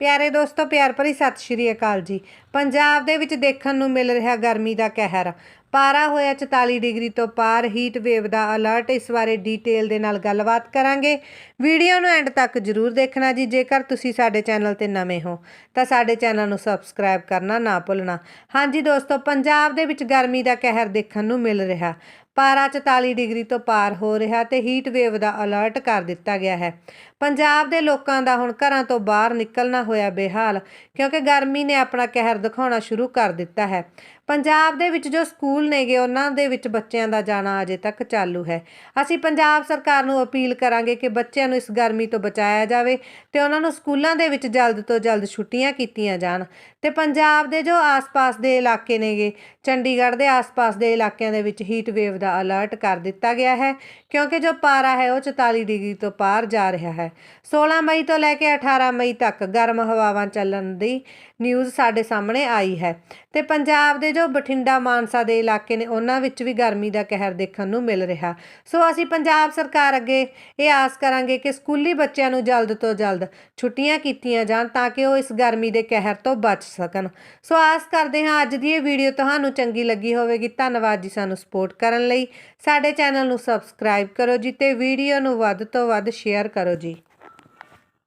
ਪਿਆਰੇ ਦੋਸਤੋ, ਪਿਆਰ ਭਰੀ ਸਤਿ ਸ਼੍ਰੀ ਅਕਾਲ ਜੀ। ਪੰਜਾਬ ਦੇ ਵਿੱਚ ਦੇਖਣ ਨੂੰ ਮਿਲ ਰਿਹਾ ਗਰਮੀ ਦਾ ਕਹਿਰ। ਪਾਰਾ ਹੋਇਆ 44 ਡਿਗਰੀ ਤੋਂ ਪਾਰ। ਹੀਟ ਵੇਵ ਦਾ ਅਲਰਟ ਇਸ ਬਾਰੇ ਡੀਟੇਲ ਦੇ ਨਾਲ ਗੱਲਬਾਤ ਕਰਾਂਗੇ। ਵੀਡੀਓ ਨੂੰ ਐਂਡ ਤੱਕ ਜਰੂਰ ਦੇਖਣਾ ਜੀ। ਜੇਕਰ ਤੁਸੀਂ ਸਾਡੇ ਚੈਨਲ ਤੇ ਨਵੇਂ ਹੋ, ਤਾਂ ਸਾਡੇ ਚੈਨਲ ਨੂੰ ਸਬਸਕ੍ਰਾਈਬ ਕਰਨਾ ਨਾ ਭੁੱਲਣਾ। ਹਾਂਜੀ ਦੋਸਤੋ, ਪੰਜਾਬ ਦੇ ਵਿੱਚ ਗਰਮੀ ਦਾ ਕਹਿਰ ਦੇਖਣ ਨੂੰ ਮਿਲ ਰਿਹਾ। ਪਾਰਾ 44 ਡਿਗਰੀ ਤੋਂ ਪਾਰ ਹੋ ਰਿਹਾ ਤੇ ਹੀਟ ਵੇਵ ਦਾ ਅਲਰਟ ਕਰ ਦਿੱਤਾ ਗਿਆ ਹੈ। ਪੰਜਾਬ ਦੇ ਲੋਕਾਂ ਦਾ ਹੁਣ ਘਰਾਂ ਤੋਂ ਬਾਹਰ ਨਿਕਲਣਾ ਹੋਇਆ ਬੇਹਾਲ, ਕਿਉਂਕਿ ਗਰਮੀ ਨੇ ਆਪਣਾ ਕਹਿਰ ਦਿਖਾਉਣਾ ਸ਼ੁਰੂ ਕਰ ਦਿੱਤਾ ਹੈ। ਪੰਜਾਬ ਦੇ ਵਿੱਚ ਜੋ ਸਕੂਲ ਨੇਗੇ, ਉਹਨਾਂ ਦੇ ਵਿੱਚ ਬੱਚਿਆਂ ਦਾ ਜਾਣਾ ਅਜੇ ਤੱਕ ਚਾਲੂ ਹੈ। ਅਸੀਂ ਪੰਜਾਬ ਸਰਕਾਰ ਨੂੰ ਅਪੀਲ ਕਰਾਂਗੇ ਕਿ ਬੱਚਿਆਂ ਨੂੰ ਇਸ ਗਰਮੀ ਤੋਂ ਬਚਾਇਆ ਜਾਵੇ ਤੇ ਉਹਨਾਂ ਨੂੰ ਸਕੂਲਾਂ ਦੇ ਵਿੱਚ ਜਲਦ ਤੋਂ ਜਲਦ ਛੁੱਟੀਆਂ ਕੀਤੀਆਂ ਜਾਣ। ਤੇ ਪੰਜਾਬ ਦੇ ਜੋ ਆਸ-ਪਾਸ ਦੇ ਇਲਾਕੇ ਨੇਗੇ, ਚੰਡੀਗੜ੍ਹ ਦੇ ਆਸ-ਪਾਸ ਦੇ ਇਲਾਕਿਆਂ ਦੇ ਵਿੱਚ ਹੀਟ ਵੇਵ ਦਾ ਅਲਰਟ ਕਰ ਦਿੱਤਾ ਗਿਆ ਹੈ, ਕਿਉਂਕਿ ਜੋ ਪਾਰਾ ਹੈ, ਉਹ 44 ਡਿਗਰੀ ਤੋਂ ਪਾਰ ਜਾ ਰਿਹਾ ਹੈ। 16 ਮਈ ਤੋਂ ਲੈ ਕੇ 18 ਮਈ ਤੱਕ ਗਰਮ ਹਵਾਵਾਂ ਚੱਲਣ ਦੀ ਨਿਊਜ਼ ਸਾਡੇ ਸਾਹਮਣੇ ਆਈ ਹੈ। ਤੇ ਪੰਜਾਬ ਦੇ ਜੋ ਬਠਿੰਡਾ ਮਾਨਸਾ ਦੇ ਇਲਾਕੇ ਨੇ, ਉਹਨਾਂ ਵਿੱਚ ਵੀ ਗਰਮੀ ਦਾ ਕਹਿਰ ਦੇਖਣ ਨੂੰ ਮਿਲ ਰਿਹਾ। ਸੋ ਅਸੀਂ ਪੰਜਾਬ ਸਰਕਾਰ ਅੱਗੇ ਇਹ ਆਸ ਕਰਾਂਗੇ ਕਿ ਸਕੂਲੀ ਬੱਚਿਆਂ ਨੂੰ ਜਲਦ ਤੋਂ ਜਲਦ ਛੁੱਟੀਆਂ ਕੀਤੀਆਂ ਜਾਣ ਤਾਂ ਕਿ ਉਹ ਇਸ ਗਰਮੀ ਦੇ ਕਹਿਰ ਤੋਂ ਬਚ ਸਕਣ। ਸੋ ਆਸ ਕਰਦੇ ਹਾਂ ਅੱਜ ਦੀ ਇਹ ਵੀਡੀਓ ਤੁਹਾਨੂੰ ਚੰਗੀ ਲੱਗੀ ਹੋਵੇਗੀ। ਧੰਨਵਾਦ ਜੀ ਸਾਨੂੰ ਸਪੋਰਟ ਕਰਨ ਲਈ। ਸਾਡੇ ਚੈਨਲ ਨੂੰ ਸਬਸਕ੍ਰਾਈਬ ਕਰੋ ਜੀ ਤੇ ਵੀਡੀਓ ਨੂੰ ਵੱਧ ਤੋਂ ਵੱਧ ਸ਼ੇਅਰ ਕਰੋ ਜੀ।